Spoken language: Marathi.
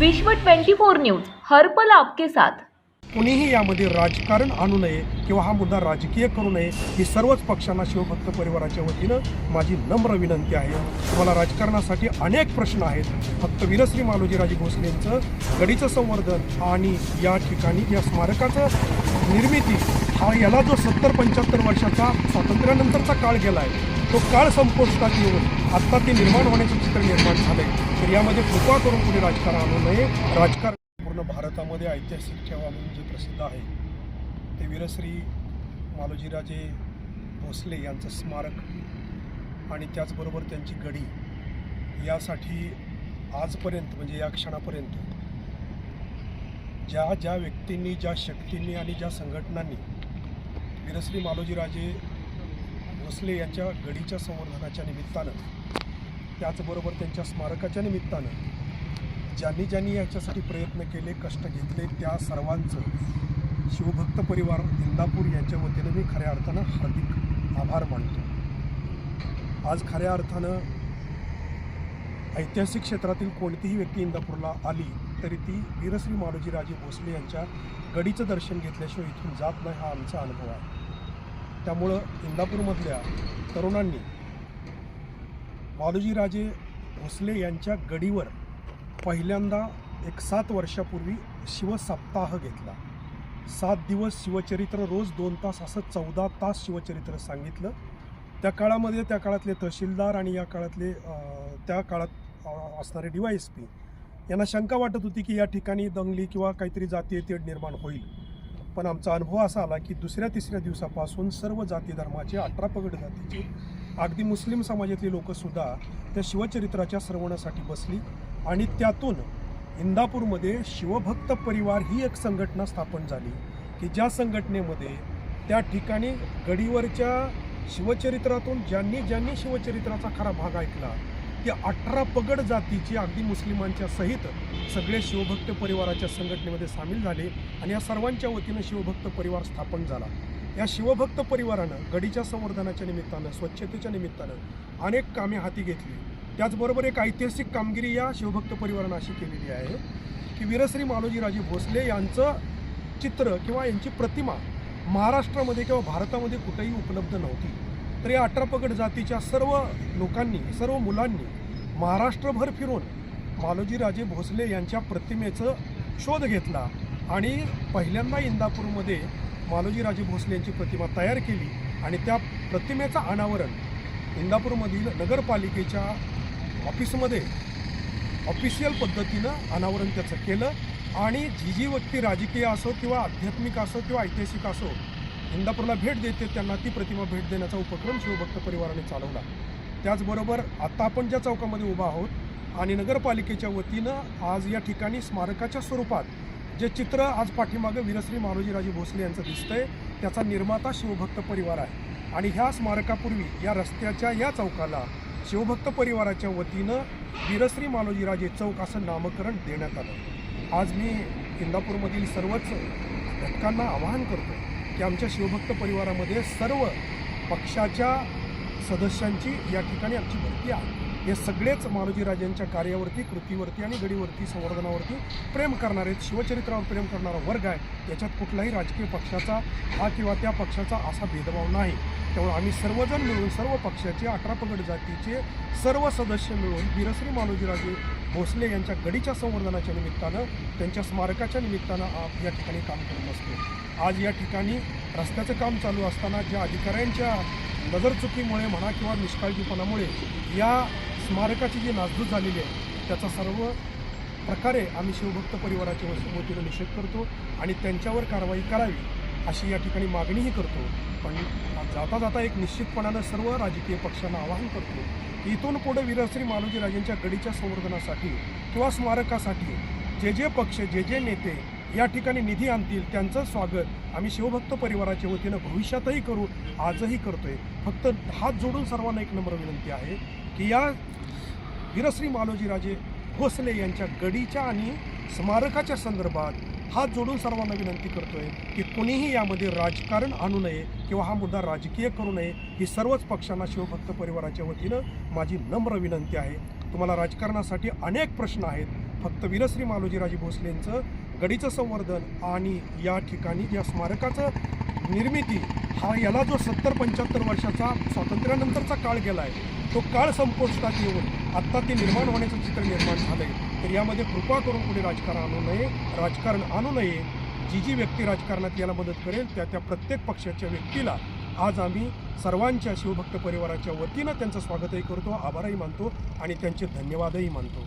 विश्व 24 न्यूज हर्पल आपके साथ. कुणीही यामध्ये राजकारण आणू नये किंवा हा मुद्दा राजकीय करू नये ही सर्वच पक्षांना शिवभक्त परिवाराच्या वतीनं माझी नम्र विनंती आहे. तुम्हाला राजकारणासाठी अनेक प्रश्न आहेत. फक्त वीरश्री मालोजीराजे भोसलेंचं गडीचं संवर्धन आणि या ठिकाणी या स्मारकाचं निर्मिती हा याला जो सत्तर पंच्याहत्तर वर्षाचा स्वातंत्र्यानंतरचा काळ गेला आहे तो काळ संपुष्टात येऊन आत्ता ते निर्माण होण्याचे चित्र निर्माण झाले. तर यामध्ये कृपा करून कुणी राजकारण आणू नये. राजकारण पूर्ण भारतामध्ये ऐतिहासिक ठेवा म्हणून जे प्रसिद्ध आहे ते वीरश्री मालोजीराजे भोसले यांचं स्मारक आणि त्याचबरोबर त्यांची गडी यासाठी आजपर्यंत म्हणजे या क्षणापर्यंत ज्या ज्या व्यक्तींनी ज्या शक्तींनी आणि ज्या संघटनांनी वीरश्री मालोजीराजे भोसले यांच्या गडीच्या संवर्धनाच्या निमित्तानं त्याचबरोबर त्यांच्या स्मारकाच्या निमित्तानं ज्यांनी ज्यांनी याच्यासाठी प्रयत्न केले कष्ट घेतले त्या सर्वांचं शिवभक्त परिवार इंदापूर यांच्या वतीनं मी खऱ्या अर्थानं हार्दिक आभार मानतो. आज खऱ्या अर्थानं ऐतिहासिक क्षेत्रातील कोणतीही व्यक्ती इंदापूरला आली तरी ती वीरश्री मालोजीराजे भोसले यांच्या गडीचं दर्शन घेतल्याशिवाय इथून जात नाही हा आमचा अनुभव आहे. त्यामुळं इंदापूरमधल्या तरुणांनी मालोजीराजे भोसले यांच्या गडीवर पहिल्यांदा एक सात वर्षापूर्वी शिवसप्ताह घेतला. सात दिवस शिवचरित्र रोज दोन तास असं चौदा तास शिवचरित्र सांगितलं. त्या काळामध्ये त्या काळातले तहसीलदार आणि या काळातले त्या काळात असणारे डी वाय एस पी यांना शंका वाटत होती की या ठिकाणी दंगली किंवा काहीतरी जातीय तेढ निर्माण होईल. पण आमचा अनुभव असा आला की दुसऱ्या तिसऱ्या दिवसापासून सर्व जाती धर्माचे अठरा पगड जातीचे अगदी मुस्लिम समाजातली लोकंसुद्धा त्या शिवचरित्राच्या श्रवणासाठी बसली आणि त्यातून इंदापूरमध्ये शिवभक्त परिवार ही एक संघटना स्थापन झाली की ज्या संघटनेमध्ये त्या ठिकाणी गडीवरच्या शिवचरित्रातून ज्यांनी ज्यांनी शिवचरित्राचा खरा भाग ऐकला त्या अठरा पगड जातीची अगदी मुस्लिमांच्या सहित सगळे शिवभक्त परिवाराच्या संघटनेमध्ये सामील झाले आणि या सर्वांच्या वतीनं शिवभक्त परिवार स्थापन झाला. या शिवभक्त परिवारानं गडीच्या संवर्धनाच्या निमित्तानं स्वच्छतेच्या निमित्तानं अनेक कामे हाती घेतली. त्याचबरोबर एक ऐतिहासिक कामगिरी या शिवभक्त परिवारानं अशी केलेली आहे की वीरश्री मालोजीराजे भोसले यांचं चित्र किंवा यांची प्रतिमा महाराष्ट्रामध्ये किंवा भारतामध्ये कुठेही उपलब्ध नव्हती. तर या अठरापगड जातीच्या सर्व लोकांनी सर्व मुलांनी महाराष्ट्रभर फिरून मालोजीराजे भोसले यांच्या प्रतिमेचं शोध घेतला आणि पहिल्यांदा इंदापूरमध्ये मालोजीराजे भोसले यांची प्रतिमा तयार केली आणि त्या प्रतिमेचं अनावरण इंदापूरमधील नगरपालिकेच्या ऑफिसमध्ये ऑफिशियल पद्धतीनं अनावरण त्याचं केलं आणि जी जी व्यक्ती राजकीय असो किंवा आध्यात्मिक असो किंवा ऐतिहासिक असो इंदापूरला भेट देते त्यांना ती प्रतिमा भेट देण्याचा उपक्रम शिवभक्त परिवाराने चालवला. त्याचबरोबर आत्ता आपण ज्या चौकामध्ये उभा आहोत आणि नगरपालिकेच्या वतीनं आज या ठिकाणी स्मारकाच्या स्वरूपात जे चित्र आज पाठीमागं वीरश्री मारोजीराजे भोसले यांचं दिसतंय त्याचा निर्माता शिवभक्त परिवार आहे. आणि ह्या स्मारकापूर्वी या रस्त्याच्या या चौकाला शिवभक्त परिवाराच्या वतीनं वीरश्री मालोजीराजे चौक असं नामकरण देण्यात आलं. आज मी इंदापूरमधील सर्वच घटकांना आवाहन करतो की आमच्या शिवभक्त परिवारामध्ये सर्व पक्षाच्या सदस्यांची या ठिकाणी आमची भरती आहे. हे सगळेच मालोजीराजांच्या कार्यावरती कृतीवरती आणि गडीवरती संवर्धनावरती प्रेम करणारे शिवचरित्रावर प्रेम करणारा वर्ग आहे. याच्यात कुठलाही राजकीय पक्षाचा हा किंवा त्या पक्षाचा असा भेदभाव नाही. त्यामुळे आम्ही सर्वजण मिळून सर्व पक्षाचे अठरा पगड जातीचे सर्व सदस्य मिळून वीरश्री मालोजीराजे भोसले यांच्या गडीच्या संवर्धनाच्या निमित्तानं त्यांच्या स्मारकाच्या निमित्तानं या ठिकाणी काम करत असतो. आज या ठिकाणी रस्त्याचं काम चालू असताना ज्या अधिकाऱ्यांच्या नजरचुकीमुळे म्हणा किंवा निष्काळजीपणामुळे या स्मारकाची जी नासधूस झालेली आहे त्याचा सर्व प्रकारे आम्ही शिवभक्त परिवाराच्या वतीनं निषेध करतो आणि त्यांच्यावर कारवाई करावी अशी या ठिकाणी मागणीही करतो. पण जाता जाता एक निश्चितपणानं सर्व राजकीय पक्षांना आवाहन करतो की इथून पुढे वीरश्री मालोजी राजेंच्या गडीच्या संवर्धनासाठी किंवा स्मारकासाठी जे जे पक्ष जे जे नेते या ठिकाणी निधी आणतील त्यांचं स्वागत. आम्ही शिवभक्त परिवाराच्या वतीनं भविष्यातही करू आजही करतोय. फक्त हात जोडून सर्वांना एक नम्र विनंती आहे की या वीरश्री मालोजीराजे भोसले यांच्या गडीच्या आणि स्मारकाच्या संदर्भात हात जोडून सर्वांना विनंती करतोय की कोणीही यामध्ये राजकारण आणू नये किंवा हा मुद्दा राजकीय करू नये ही सर्वच पक्षांना शिवभक्त परिवाराच्या वतीनं माझी नम्र विनंती आहे. तुम्हाला राजकारणासाठी अनेक प्रश्न आहेत. फक्त वीरश्री मालोजीराजे भोसलेंचं गडीचं संवर्धन आणि या ठिकाणी या स्मारकाचं निर्मिती हा याला जो सत्तर पंच्याहत्तर वर्षाचा स्वातंत्र्यानंतरचा काळ गेला आहे तो काळ संपुष्टात येऊन आत्ता ते निर्माण होण्याचं चित्र निर्माण झालं आहे तर यामध्ये कृपा करून कुणी राजकारण आणू नये राजकारण आणू नये जी जी व्यक्ती राजकारणात याला मदत करेल त्या त्या प्रत्येक पक्षाच्या व्यक्तीला आज आम्ही सर्वांच्या शिवभक्त परिवाराच्या वतीनं त्यांचं स्वागतही करतो आभारही मानतो आणि त्यांचे धन्यवादही मानतो.